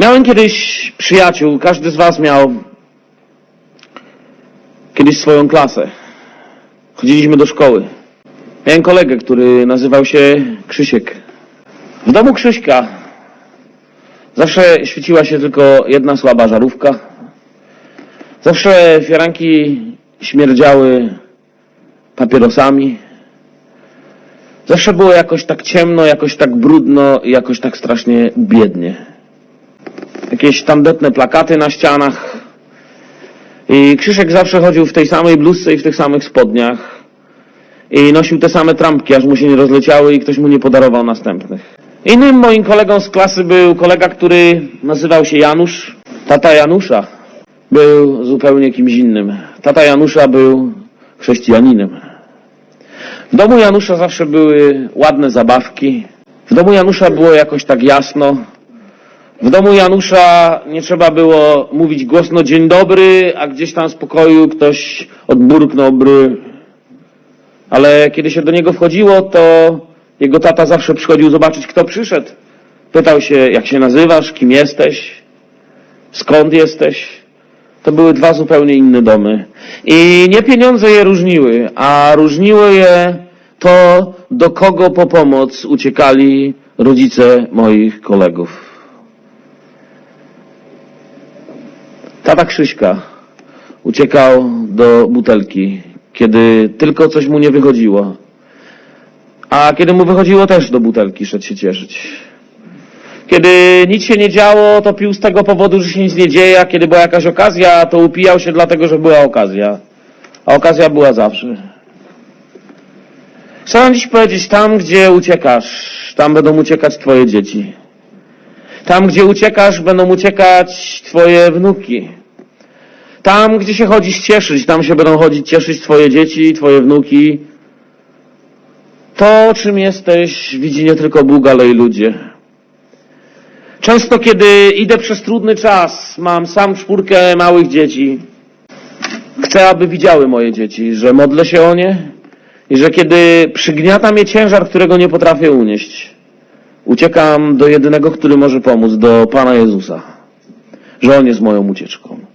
Miałem kiedyś przyjaciół, każdy z Was miał kiedyś swoją klasę. Chodziliśmy do szkoły. Miałem kolegę, który nazywał się Krzysiek. W domu Krzyśka zawsze świeciła się tylko jedna słaba żarówka. Zawsze firanki śmierdziały papierosami. Zawsze było jakoś tak ciemno, jakoś tak brudno i jakoś tak strasznie biednie. Jakieś tandetne plakaty na ścianach. I Krzysiek zawsze chodził w tej samej bluzce i w tych samych spodniach. I nosił te same trampki, aż mu się nie rozleciały i ktoś mu nie podarował następnych. Innym moim kolegą z klasy był kolega, który nazywał się Janusz. Tata Janusza był zupełnie kimś innym. Tata Janusza był chrześcijaninem. W domu Janusza zawsze były ładne zabawki. W domu Janusza było jakoś tak jasno. W domu Janusza nie trzeba było mówić głośno dzień dobry, a gdzieś tam z pokoju ktoś odburknął bry. Ale kiedy się do niego wchodziło, to jego tata zawsze przychodził zobaczyć, kto przyszedł. Pytał się, jak się nazywasz, kim jesteś, skąd jesteś. To były dwa zupełnie inne domy. I nie pieniądze je różniły, a różniło je to, do kogo po pomoc uciekali rodzice moich kolegów. Tata Krzyśka uciekał do butelki, kiedy tylko coś mu nie wychodziło. A kiedy mu wychodziło, też do butelki szedł się cieszyć. Kiedy nic się nie działo, to pił z tego powodu, że się nic nie dzieje, a kiedy była jakaś okazja, to upijał się dlatego, że była okazja. A okazja była zawsze. Chcę dziś powiedzieć, tam gdzie uciekasz, tam będą uciekać twoje dzieci. Tam gdzie uciekasz, będą uciekać twoje wnuki. Tam gdzie się chodzisz cieszyć, tam się będą chodzić cieszyć twoje dzieci, twoje wnuki. To, czym jesteś, widzi nie tylko Bóg, ale i ludzie. Często, kiedy idę przez trudny czas, mam sam czwórkę małych dzieci. Chcę, aby widziały moje dzieci, że modlę się o nie i że kiedy przygniata mnie ciężar, którego nie potrafię unieść, uciekam do jedynego, który może pomóc, do Pana Jezusa, że On jest moją ucieczką.